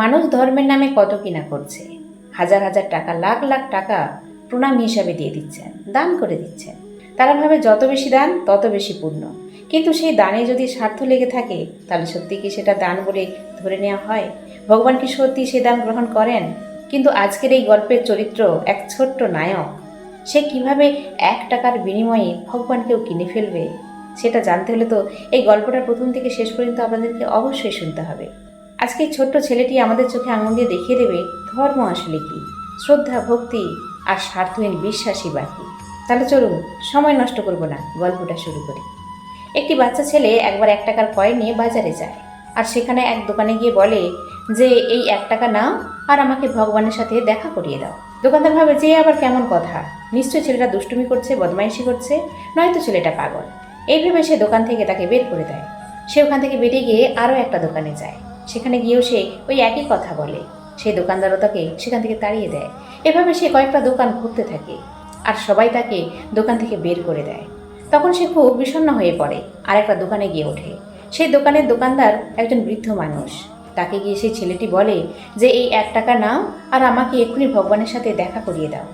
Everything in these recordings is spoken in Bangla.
মানুষ ধর্মের নামে কত কিনা করছে। হাজার হাজার টাকা, লাখ লাখ টাকা প্রণাম হিসাবে দিয়ে দিচ্ছেন, দান করে দিচ্ছেন। তারা ভাবে যত বেশি দান, তত বেশি পূর্ণ কিন্তু সেই দানে যদি স্বার্থ লেগে থাকে, তাহলে সত্যি কি সেটা দান বলে ধরে নেওয়া হয়? ভগবান কি সত্যি সে দান গ্রহণ করেন? কিন্তু আজকের এই গল্পের চরিত্র এক ছোট্ট নায়ক। সে কীভাবে এক টাকার বিনিময়ে ভগবানকেও কিনে ফেলবে, সেটা জানতে হলে তো এই গল্পটা প্রথম থেকে শেষ পর্যন্ত আপনাদেরকে অবশ্যই শুনতে হবে। আজকে ছোট্ট ছেলেটি আমাদের চোখে আঙুল দিয়ে দেখিয়ে দেবে ধর্ম আসলে কি? শ্রদ্ধা, ভক্তি আর স্বার্থহীন বিশ্বাসী বাকি তাহলে চলুন, সময় নষ্ট করব না, গল্পটা শুরু করি। একটি বাচ্চা ছেলে একবার এক টাকার কয়েন নিয়ে বাজারে যায় আর সেখানে এক দোকানে গিয়ে বলে যে, এই এক টাকা নাও আর আমাকে ভগবানের সাথে দেখা করিয়ে দাও। দোকানদার ভাবে, যে আবার কেমন কথা? নিশ্চয়ই ছেলেটা দুষ্টুমি করছে, বদমাইশি করছে, নয়তো ছেলেটা পাগল। এই ভেবে সে দোকান থেকে তাকে বের করে দেয়। সে ওখান থেকে বেরিয়ে গিয়ে আরও একটা দোকানে যায়। সেখানে গিয়েও সে ওই একই কথা বলে। সেই দোকানদারও তাকে সেখান থেকে তাড়িয়ে দেয়। এভাবে সে কয়েকটা দোকান ঘুরতে থাকে আর সবাই তাকে দোকান থেকে বের করে দেয়। তখন সে খুব বিষণ্ণ হয়ে পড়ে আর একটা দোকানে গিয়ে ওঠে। সেই দোকানের দোকানদার একজন বৃদ্ধ মানুষ। তাকে গিয়ে সেই ছেলেটি বলে যে, এই এক টাকা নাও আর আমাকে এক্ষুনি ভগবানের সাথে দেখা করিয়ে দাও।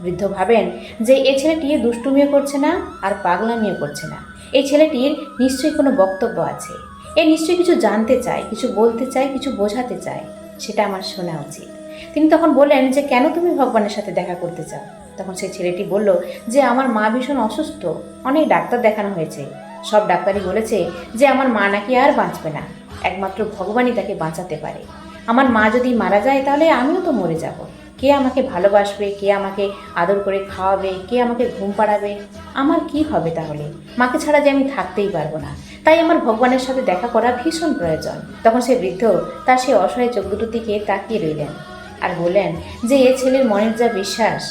বৃদ্ধ ভাবেন যে এই ছেলেটি দুষ্টুমিও করছে না আর পাগলামিও করছে না। এই ছেলেটির নিশ্চয়ই কোনো বক্তব্য আছে। এ নিশ্চয়ই কিছু জানতে চায়, কিছু বলতে চায়, কিছু বোঝাতে চায়, সেটা আমার শোনা উচিত। তিনি তখন বললেন যে, কেন তুমি ভগবানের সাথে দেখা করতে চাও? তখন সেই ছেলেটি বলল যে, আমার মা ভীষণ অসুস্থ, অনেক ডাক্তার দেখানো হয়েছে। সব ডাক্তারই বলেছে যে, আমার মা নাকি আর বাঁচবে না, একমাত্র ভগবানই তাকে বাঁচাতে পারে। আমার মা যদি মারা যায়, তাহলে আমিও তো মরে যাব। কে আমাকে ভালোবাসবে, কে আমাকে আদর করে খাওয়াবে, কে আমাকে ঘুম পাড়াবে? আমার কি হবে তাহলে? মাকে ছাড়া যে আমি থাকতেই পারব না। তাই আমার ভগবানের সাথে দেখা করা ভীষণ প্রয়োজন। তখন সে বৃদ্ধ তার সেই অসহায় চোখ দুটোর দিকে তাকিয়ে রইলেন আর বললেন যে এ ছেলের মনের যা বিশ্বাস,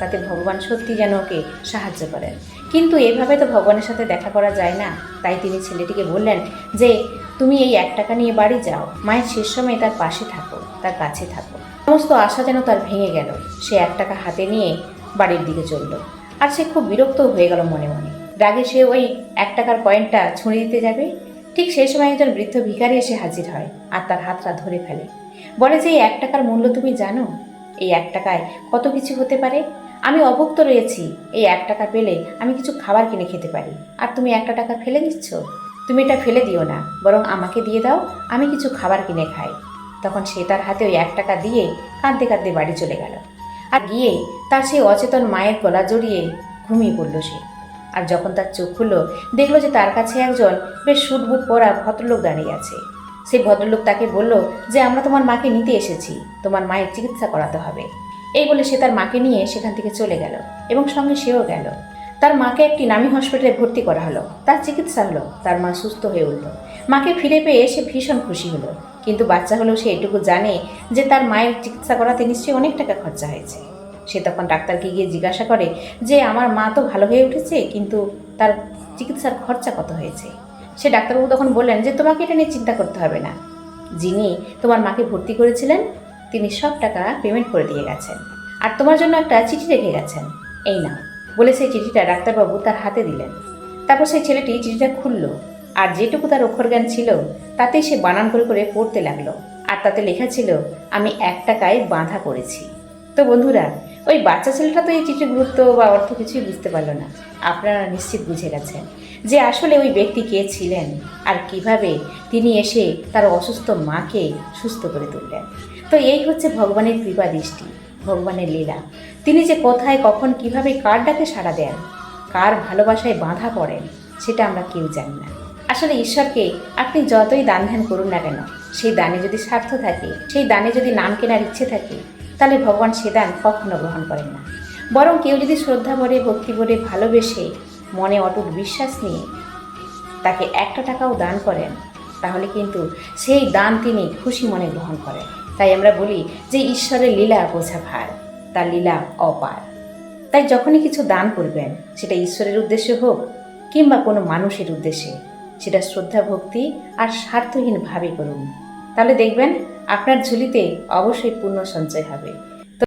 তাতে ভগবান সত্যি যেন ওকে সাহায্য করেন। কিন্তু এভাবে তো ভগবানের সাথে দেখা করা যায় না। তাই তিনি ছেলেটিকে বললেন যে, তুমি এই এক টাকা নিয়ে বাড়ি যাও। মায়ের শেষ সময় তার পাশে থাকো, তার কাছে থাকো। সমস্ত আশা যেন তার ভেঙে গেল। সে এক টাকা হাতে নিয়ে বাড়ির দিকে চলল। আর সে খুব বিরক্ত হয়ে গেল মনে মনে। রাগে সে ওই এক টাকার কয়েনটা ছুঁড়ে দিতে যাবে। ঠিক সেই সময় একজন বৃদ্ধ ভিখারি এসে হাজির হয় আর তার হাতটা ধরে ফেলে। বলে যে, এই এক টাকার মূল্য তুমি জানো? এই এক টাকায় কত কিছু হতে পারে? আমি অভুক্ত রয়েছি। এই এক টাকা পেলে আমি কিছু খাবার কিনে খেতে পারি। আর তুমি একটা টাকা ফেলে দিচ্ছ? তুমি এটা ফেলে দিও না, বরং আমাকে দিয়ে দাও, আমি কিছু খাবার কিনে খাই। তখন সে তার হাতে ওই এক টাকা দিয়ে কাঁদতে কাঁদতে বাড়ি চলে গেল। আর গিয়ে তার সেই অচেতন মায়ের গলা জড়িয়ে ঘুমিয়ে পড়ল সে। আর যখন তার চোখ খুললো, দেখল যে তার কাছে একজন বেশ সুটবুট পরা ভদ্রলোক দাঁড়িয়ে আছে। সেই ভদ্রলোক তাকে বলল যে, আমরা তোমার মাকে নিতে এসেছি। তোমার মায়ের চিকিৎসা করাতে হবে। এই বলে সে তার মাকে নিয়ে সেখান থেকে চলে গেল এবং সঙ্গে সেও গেল। তার মাকে একটি নামী হসপিটালে ভর্তি করা হলো। তার চিকিৎসা হলো। তার মা সুস্থ হয়ে উঠল। মাকে ফিরে পেয়ে সে ভীষণ খুশি হলো। কিন্তু বাচ্চা হলেও সে এটুকু জানে যে, তার মায়ের চিকিৎসা করাতে নিশ্চয়ই অনেক টাকা খরচা হয়েছে। সে তখন ডাক্তারকে গিয়ে জিজ্ঞাসা করে যে, আমার মা তো ভালো হয়ে উঠেছে, কিন্তু তার চিকিৎসার খরচা কত হয়েছে? সে ডাক্তারবাবু তখন বললেন যে, তোমাকে এটা নিয়ে চিন্তা করতে হবে না। যিনি তোমার মাকে ভর্তি করেছিলেন, তিনি সব টাকা পেমেন্ট করে দিয়ে গেছেন। আর তোমার জন্য একটা চিঠি রেখে গেছেন। এই না বলে সেই চিঠিটা ডাক্তারবাবু তার হাতে দিলেন। তারপর সেই ছেলেটি চিঠিটা খুলল। আর যেটুকু তার অক্ষরজ্ঞান ছিল, তাতেই সে বানান করে করে পড়তে লাগল। আর তাতে লেখা ছিল, আমি এক টাকায় বাঁধা করেছি। তো বন্ধুরা ওই বাচ্চা ছেলেটা তো এই চিঠির গুরুত্ব বা অর্থ কিছুই বুঝতে পারল না। আপনারা নিশ্চিত বুঝে গেছেন যে আসলে ওই ব্যক্তি কে ছিলেন আর কীভাবে তিনি এসে তার অসুস্থ মাকে সুস্থ করে তুললেন। তো এই হচ্ছে ভগবানের কৃপা দৃষ্টি, ভগবানের লীলা। তিনি যে কোথায়, কখন, কীভাবে, কার ডাকে সাড়া দেন, কার ভালোবাসায় বাঁধা পড়েন, সেটা আমরা কেউ জানি না। আসলে ঈশ্বরকে আপনি যতই দান ধ্যান করুন না কেন, সেই দানে যদি স্বার্থ থাকে, সেই দানে যদি নাম কেনার ইচ্ছে থাকে তাহলে ভগবান সে দান কখনো গ্রহণ করেন না। বরং কেউ যদি শ্রদ্ধা ভরে, ভক্তি ভরে, ভালোবেসে, মনে অটুট বিশ্বাস নিয়ে তাকে একটা টাকাও দান করেন, তাহলে কিন্তু সেই দান তিনি খুশি মনে গ্রহণ করেন। তাই আমরা বলি যে ঈশ্বরের লীলা বোঝা ভার, তার লীলা অপার। তাই যখনই কিছু দান করবেন, সেটা ঈশ্বরের উদ্দেশ্যে হোক কিংবা কোনো মানুষের উদ্দেশ্যে, সেটা শ্রদ্ধা, ভক্তি আর স্বার্থহীনভাবে করুন। তাহলে দেখবেন আপনার ঝুলিতে অবশ্যই পূর্ণ সঞ্চয় হবে।